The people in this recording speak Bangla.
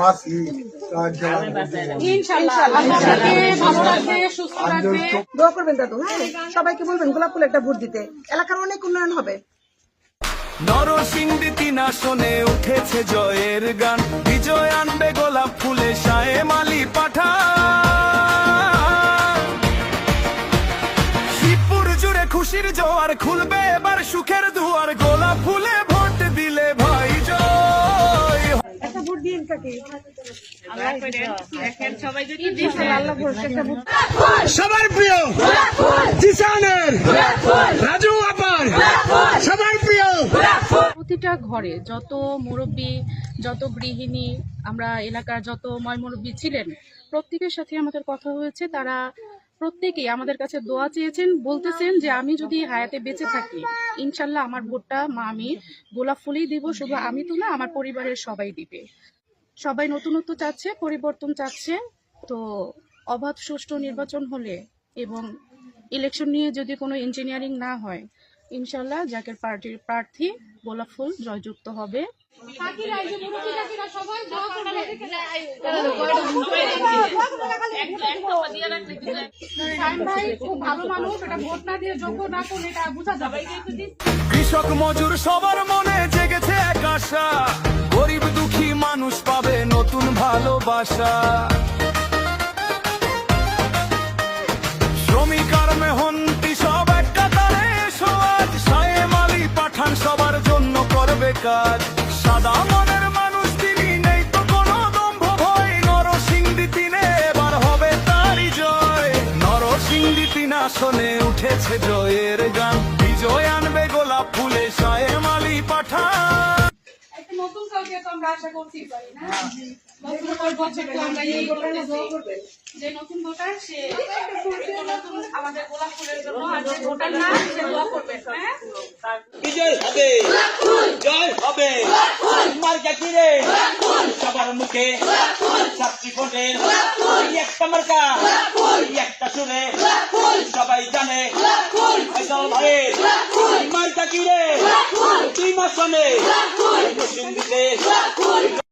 বাঁচি দোয়া করবেন দাদু হ্যাঁ? সবাইকে বলবেন গোলাপ ফুল একটা ভোট দিতে। এলাকার অনেক উন্নয়ন হবে। নরসিংদী তিন আসনে উঠেছে জয়ের গান। বিজয় আনবে গোলাপ ফুলে সায়ে মালি পাঠা শিবপুর জুড়ে খুশির জোয়ার খুলবে এবার সুখের দুয়ার। গোলাপ ফুলে ভোট দিলে সবার প্রিয় জিসানের রাজু আপার সবার প্রিয়। প্রতিটা ঘরে যত মুরব্বী যত গৃহিণী আমরা এলাকার যত ময় মুরব্বী ছিলেন প্রত্যেকের সাথে আমাদের কথা হয়েছে। তারা প্রত্যেকেই আমাদের কাছে দোয়া চেয়েছেন বলতেছেন যে আমি যদি হায়াতে বেঁচে থাকি ইনশাল্লাহ আমার ভোটটা মা আমি গোলাপ ফুলেই দিব শুধু আমি তো না আমার পরিবারের সবাই দিবে। সবাই নতুনত্ব চাচ্ছে পরিবর্তন চাচ্ছে। তো অবাধ সুষ্ঠু নির্বাচন হলে এবং ইলেকশন নিয়ে যদি কোনো ইঞ্জিনিয়ারিং না হয় ইনশাল্লাহ জাকের পার্টির প্রার্থী গোলাপ ফুল জয়যুক্ত হবে। কৃষক মজুর সবার মনে জেগেছে এক আশা। ভালোবাসা। শ্রমিক আর মেহন্তি সব এক কাতারে এসো আজ সায়ে মালি পাঠান সবার জন্য করবে কাজ। সাদা মনের মানুষ তিনি নেই তো কোনো দম্ভ ভয়। নরসিংদী তিনে এবার হবে তারই জয়। নরসিংদী তিন আসনে উঠেছে জয়ের গান। বিজয় আনবে গোলাপ ফুলে সায়ে মালি তো আমরা আশা করছি পারি না। নতুন ভোটার বছর তো আমরা এই করতেছি যে নতুন ভোটার সে নতুন আমাদের গোলাপ ফুলের জন্য আর যে ভোটার না সে দোয়া করবে হ্যাঁ? বিজয় হবে। জয় হবে। তোমার জাকিরে সবার মুখে ছাত্রী ভোটের একটা মার্কা একটা সুরে সবাই জানে। মার্কা কিরে দুই মাস শুনে দিতে